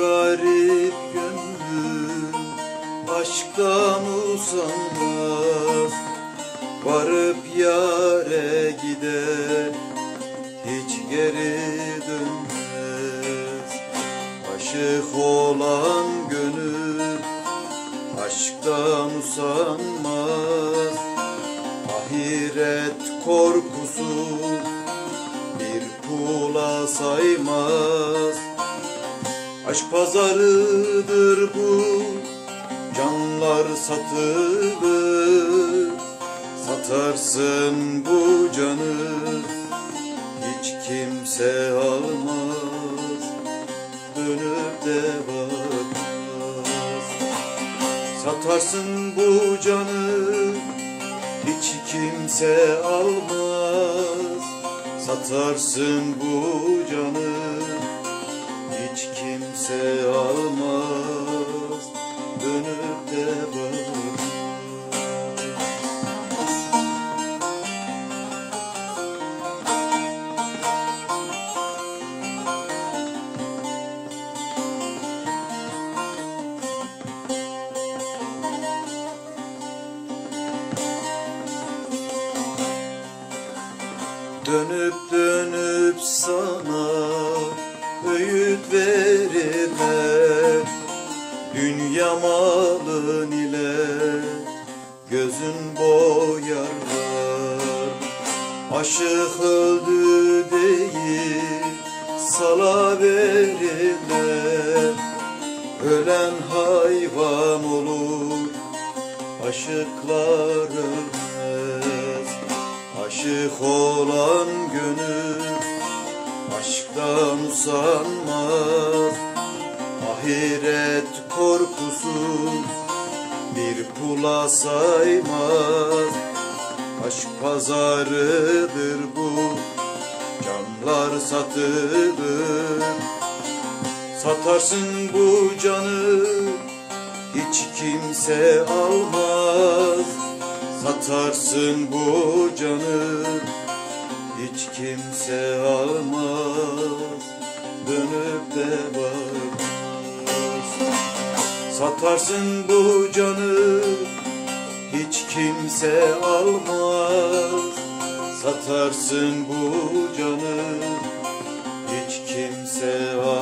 garip gönlüm Aşktan usanmaz Varıp yare gider Hiç geri dönmez. Aşık olan gönül Aşktan usanmaz Ahiret korkusu Bir kula saymaz Aşk pazarıdır bu? Canlar satılır Satarsın bu canı. Hiç kimse almaz. Dönüp de bakmaz. Satarsın bu canı. Hiç kimse almaz. Satarsın bu Dönüp sana öğüt verirler Dünya malın ile gözün boyarlar. Aşık öldü değil sala verirler. Ölen hayvan olur aşıklar ölmez Aşık olan gönül aşktan usanmaz. Ahiret korkusu bir kula saymaz. Aşk pazarıdır bu canlar satılır Satarsın bu canı hiç kimse almaz Satarsın bu canı hiç kimse almaz. Dönüp de bakmaz Satarsın bu canı hiç kimse almaz. Satarsın bu canı hiç kimse almaz